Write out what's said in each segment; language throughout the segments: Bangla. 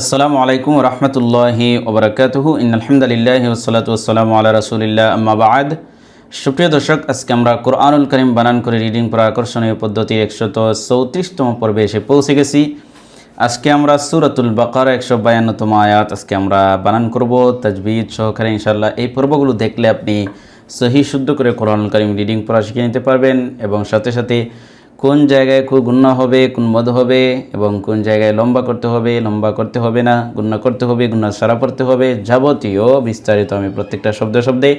আসসালামু আলাইকুম রহমতুল্লাহি ওবরাকাতুহু ইন আলহামদুলিল্লাহ ওসলাত ওসালাম আল্লাহ রসুলিল্লাহ। আম্মাবাদ সুপ্রিয় দর্শক, আজকে আমরা কোরআনুল করিম বানান করে রিডিং পড়া, আকর্ষণীয় পদ্ধতি একশত চৌত্রিশতম পর্বে এসে পৌঁছে গেছি। আজকে আমরা সুরাতুল বাকার একশো বায়ান্নতম আয়াত আজকে আমরা বানান করব। তাজবিদ সহকারে ইনশাল্লাহ এই পর্বগুলো দেখলে আপনি সহি শুদ্ধ করে কোরআনুল করিম রিডিং পড়া শিখে নিতে পারবেন এবং সাথে সাথে কোন জায়গায় খুব গুণা হবে, কোন মদ হবে এবং কোন জায়গায় লম্বা করতে হবে, লম্বা করতে হবে না গুণা করতে হবে গুণা সারা পড়তে হবে যাবতীয় বিস্তারিত আমি প্রত্যেকটা শব্দে শব্দে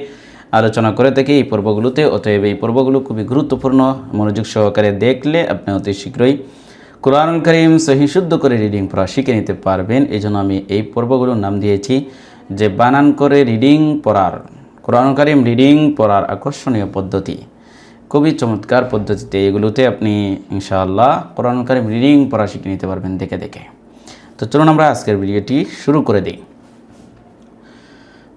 আলোচনা করে থাকি এই পর্বগুলোতে। অতএব এই পর্বগুলো খুবই গুরুত্বপূর্ণ। মনোযোগ সহকারে দেখলে আপনি অতি শীঘ্রই কোরআনুল করিম সহি শুদ্ধ করে রিডিং পড়া শিখে নিতে পারবেন। এই জন্য আমি এই পর্বগুলোর নাম দিয়েছি যে বানান করে রিডিং পড়ার, কোরআন করিম রিডিং পড়ার আকর্ষণীয় পদ্ধতি। খুবই চমৎকার পদ্ধতিতে এগুলোতে আপনি ইনশাআল্লাহ কোরআন কারিম রিডিং পড়া শিখে নিতে পারবেন দেখে দেখে তো চলুন আমরা আজকের ভিডিওটি শুরু করে দিই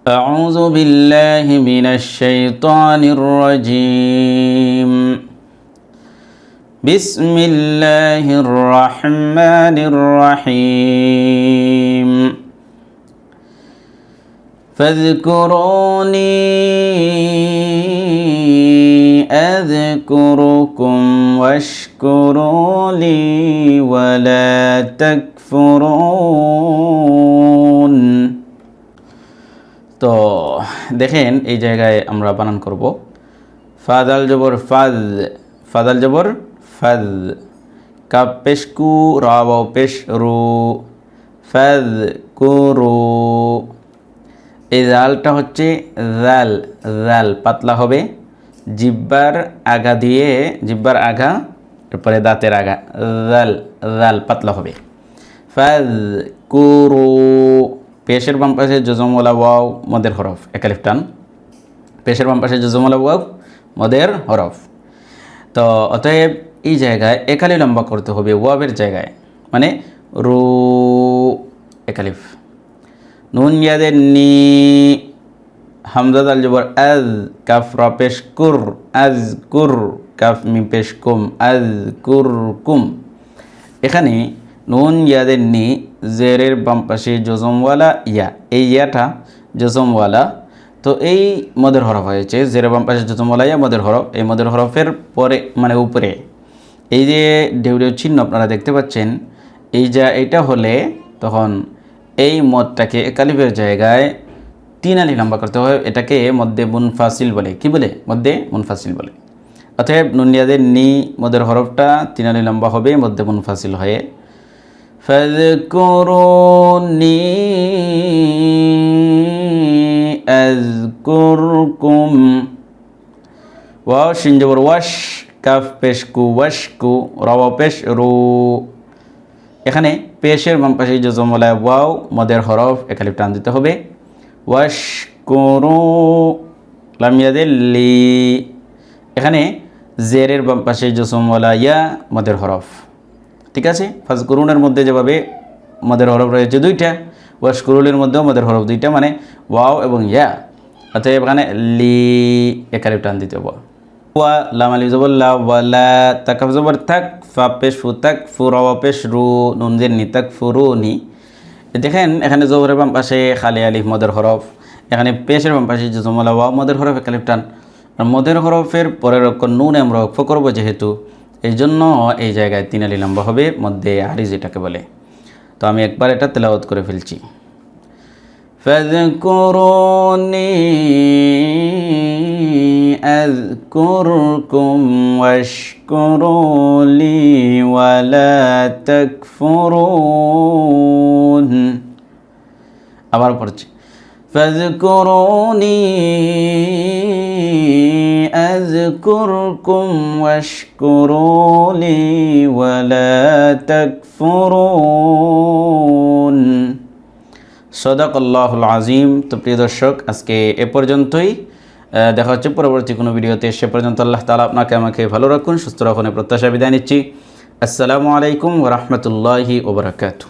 أعوذ بالله من الشيطان الرجيم بسم الله الرحمن الرحيم فاذكروني أذكركم واشكروا لي ولا تكفرون তো দেখেন এই জায়গায় আমরা বানান করব ফাদাল জবর ফাদ ফাদাল জবর ফাদ কাপ পেশকু রাব পেশ রু ফাদ কুরু এই জালটা হচ্ছে জাল জাল পাতলা হবে জিব্বার আগা দিয়ে, জিব্বার আগা, এরপরে দাঁতের আগা জাল জাল পাতলা হবে। কুরু পেশের বাম পাশে জজমওয়ালা ওয়াও, মদের হরফ একালিফ টান। পেশের বাম পাশে জজমওয়ালা ওয়াও, মদের হরফ। তো অতএব এই জায়গায় একালি লম্বা করতে হবে, ওয়াবের জায়গায়। মানে রু একালিফ নুন ইয়াদের নি হামজাদ আল জবর আজ কাফ র পেশ কুর, আজ কুর কাফ মি পেশ কুম, আজ কুর কুম। এখানে নুন ইয়াদের নি, জেরের বাম পাশে জজমওয়ালা ইয়া। এই ইয়াটা জজমওয়ালা তো এই মদের হরফ হয়েছে। জেরের বাম পাশে জজমওয়ালা ইয়া মদের হরফ। এই মদের হরফের পরে মানে উপরে, এই যে ঢেউ চিহ্ন আপনারা দেখতে পাচ্ছেন, এই যা, এটা হলে তখন এই মদটাকে একালিফের জায়গায় তিন আলি লম্বা করতে হয় এটাকে মধ্যে মুনফাসিল বলে কি বলে মধ্যে মুনফাসিল বলে অতএব নুনিয়াদের নি মদের হরফটা তিন আলি লম্বা হবে মধ্যে মুনফাসিল হয়ে فاذكروني أذكركم ওয়াও সিনজবর ওয়াশ কাফ পেশকু ওয়াশকু রওয়া পেশ রু এখানে পেশের বাম পাশে জজমলায় ওয়াও মদের হরফ এখানে টান দিতে হবে ওয়াশ করু লামিয়াদিল্লি এখানে জেরের পাশে জসমওয়ালা ইয়া, মদের হরফ। ঠিক আছে? ফার্স্ট করুনের মধ্যে যেভাবে মদের হরফ রয়েছে দুইটা ওয়াশ করুলের মধ্যেও মদের হরফ দুইটা মানে ওয়াও এবং ইয়া। অতএব এখানে লি এখানে টান দিতে হবে। ওয়া, লাম আলি জবল্লা ওয়ালা তাকাফ জবর থাক, ফা পেশ ফু তাক ফু পেশ রু, নুন জের নি তাক ফু রু নি। দেখেন, এখানে জোহরের বাম পাশে খালি আলিফ মদের হরফ, এখানে পেশের বাম পাশে জমলা ওয়া মদের হরফ একালিফ টান আর মদের হরফের পরের অক্ষর নুন আমরা অক্ষ করব যেহেতু, এই জন্য এই জায়গায় তিন আলি লম্বা হবে, মধ্যে আরিজ এটাকে বলে। তো আমি একবার এটা তেলাওয়াত করে ফেলছি। فاذكروني أذكركم واشكروا لي ولا تكفرون আবার পড়ছি فاذكروني أذكركم واشكروا لي ولا تكفرون সদাক আল্লাহুল আজিম। তো প্রিয় দর্শক, আজকে এ পর্যন্তই। দেখা হচ্ছে পরবর্তী কোনো ভিডিওতে। সে পর্যন্ত আল্লাহ তালা আপনাকে আমাকে ভালো রাখুন, সুস্থ রাখুন প্রত্যাশা বিদায় নিচ্ছি। আসসালামু আলাইকুম রহমতুল্লাহি ওবরাকাতু